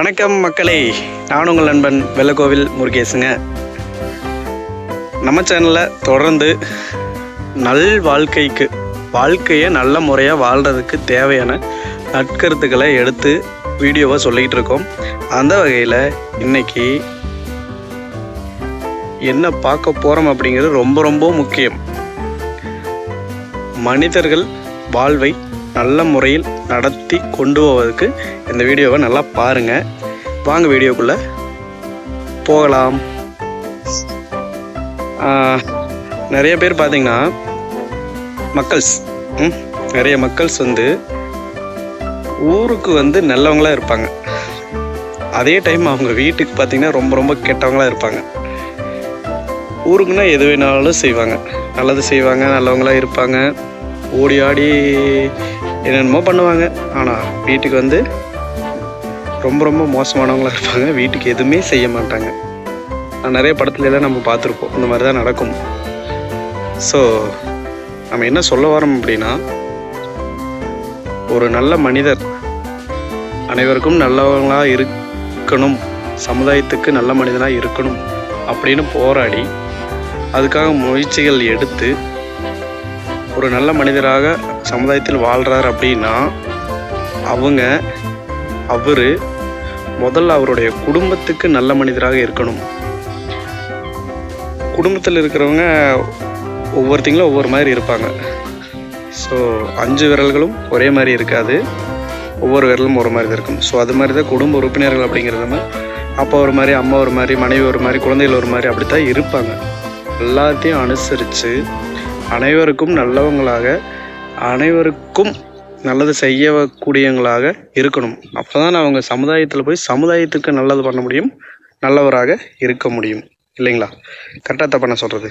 வணக்கம் மக்களே. நான் உங்கள் நண்பன் வெள்ளக்கோவில் முருகேசுங்க. நம்ம சேனலில் தொடர்ந்து நல் வாழ்க்கைக்கு வாழ்க்கையை நல்ல முறையாக வாழ்கிறதுக்கு தேவையான நற்கருத்துக்களை எடுத்து வீடியோவை சொல்லிக்கிட்டு இருக்கோம். அந்த வகையில் இன்றைக்கி என்ன பார்க்க போகிறோம் அப்படிங்கிறது ரொம்ப ரொம்ப முக்கியம். மனிதர்கள் வாழ்வை நல்ல முறையில் நடத்தி கொண்டு போவதற்கு இந்த வீடியோவை நல்லா பாருங்கள் வாங்க வீடியோக்குள்ளே போகலாம். நிறைய பேர் பார்த்தீங்கன்னா மக்கள்ஸ் ம், நிறைய மக்கள்ஸ் வந்து ஊருக்கு வந்து நல்லவங்களா இருப்பாங்க. அதே டைம் அவங்க வீட்டுக்கு பார்த்தீங்கன்னா ரொம்ப ரொம்ப கெட்டவங்களா இருப்பாங்க. ஊருக்குன்னா எது வேணாலும் செய்வாங்க. நல்லது செய்வாங்க நல்லவங்களா இருப்பாங்க. ஓடி ஆடி என்னென்னமோ பண்ணுவாங்க. ஆனால் வீட்டுக்கு வந்து ரொம்ப ரொம்ப மோசமானவங்களா இருப்பாங்க. வீட்டுக்கு எதுவுமே செய்ய மாட்டாங்க. நான் நிறைய படத்துலலாம் நம்ம பார்த்துருப்போம். இந்த மாதிரி தான் நடக்கும். ஸோ நம்ம என்ன சொல்ல வரோம் அப்படின்னா ஒரு நல்ல மனிதர் அனைவருக்கும் நல்லவங்களாக இருக்கணும். சமுதாயத்துக்கு நல்ல மனிதனாக இருக்கணும் அப்படின்னு போராடி அதுக்காக முயற்சிகள் எடுத்து ஒரு நல்ல மனிதராக சமுதாயத்தில் வாழ்கிறார் அப்படின்னா அவங்க அவர் முதல்ல அவருடைய குடும்பத்துக்கு நல்ல மனிதராக இருக்கணும். குடும்பத்தில் இருக்கிறவங்க ஒவ்வொருத்தங்களும் ஒவ்வொரு மாதிரி இருப்பாங்க. ஸோ அஞ்சு விரல்களும் ஒரே மாதிரி இருக்காது. ஒவ்வொரு விரலும் ஒரு மாதிரி தான் இருக்கும். ஸோ அது மாதிரி தான் குடும்ப உறுப்பினர்கள் அப்படிங்கிறது அப்பா ஒரு மாதிரி அம்மா ஒரு மாதிரி மனைவி ஒரு மாதிரி குழந்தைகள் ஒரு மாதிரி அப்படி தான் இருப்பாங்க. எல்லாத்தையும் அனுசரித்து அனைவருக்கும் நல்லவங்களாக அனைவருக்கும் நல்லது செய்யக்கூடியவங்களாக இருக்கணும். அப்போ தான் அவங்க சமுதாயத்தில் போய் சமுதாயத்துக்கு நல்லது பண்ண முடியும் நல்லவராக இருக்க முடியும். இல்லைங்களா? கரெக்டாக தப்ப நான் சொல்கிறது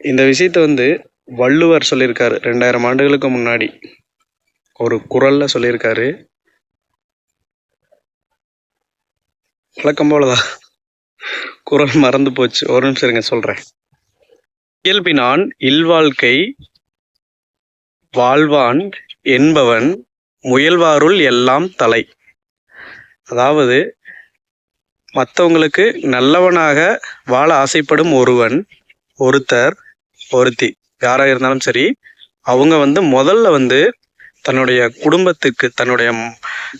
இந்த விஷயத்தை வந்து வள்ளுவர் சொல்லியிருக்காரு. ரெண்டாயிரம் ஆண்டுகளுக்கு முன்னாடி. ஒரு குரலில் சொல்லியிருக்காரு. வழக்கம் போலதான். குரல் மறந்து போச்சு. ஒரு நிமிஷம் இருங்க சொல்கிறேன் இயல்பினான் இல்வாழ்க்கை வாழ்வான் என்பவன் முயல்வாருள் எல்லாம் தலை. அதாவது மற்றவங்களுக்கு நல்லவனாக வாழ ஆசைப்படும் ஒருவன் ஒருத்தர் ஒருத்தி யாராக இருந்தாலும் சரி அவங்க வந்து முதல்ல வந்து தன்னுடைய குடும்பத்துக்கு தன்னுடைய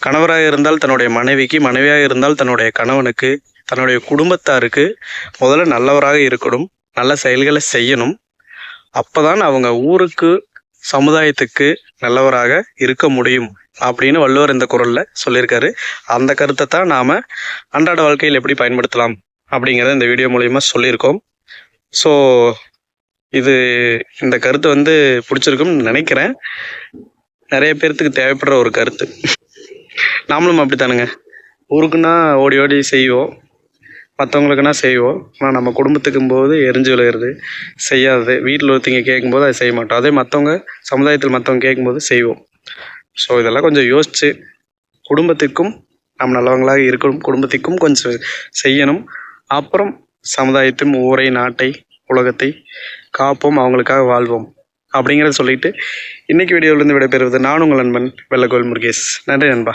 கணவராக இருந்தால் தன்னுடைய மனைவிக்கு மனைவியாக இருந்தால் தன்னுடைய கணவனுக்கு தன்னுடைய குடும்பத்தாருக்கு முதல்ல நல்லவராக இருக்கணும். நல்ல செயல்களை செய்யணும். அப்போதான் அவங்க ஊருக்கு சமுதாயத்துக்கு நல்லவராக இருக்க முடியும் அப்படின்னு வள்ளுவர் இந்த குரலில் சொல்லியிருக்காரு. அந்த கருத்தை தான் நாம் அன்றாட வாழ்க்கையில் எப்படி பயன்படுத்தலாம் அப்படிங்கிறத இந்த வீடியோ மூலயமா சொல்லியிருக்கோம். ஸோ இது இந்த கருத்து வந்து பிடிச்சிருக்கும்னு நினைக்கிறேன். நிறைய பேர்த்துக்கு தேவைப்படுற ஒரு கருத்து. நாமளும் அப்படித்தானுங்க. ஊருக்குன்னா ஓடி ஓடி செய்வோம். மற்றவங்களுக்குன்னா செய்வோம். ஆனால் நம்ம குடும்பத்துக்கும் போது எரிஞ்சு விழுகிறது செய்யாதது. வீட்டில் ஒருத்தங்க கேட்கும்போது அதை செய்ய மாட்டோம். அதே மற்றவங்க சமுதாயத்தில் மற்றவங்க கேட்கும்போது செய்வோம். ஸோ இதெல்லாம் கொஞ்சம் யோசிச்சு குடும்பத்துக்கும் நாம் நல்லவங்களாக இருக்கணும். குடும்பத்துக்கும் கொஞ்சம் செய்யணும். அப்புறம் சமுதாயத்தையும் ஊரை நாட்டை உலகத்தை காப்போம். அவங்களுக்காக வாழ்வோம். அப்படிங்கிறத சொல்லிட்டு இன்றைக்கி வீடியோவிலேருந்து விடைபெறுவது நான் உங்கள் நண்பன் வெள்ளக்கோவில் முருகேஷ். நன்றி நண்பா.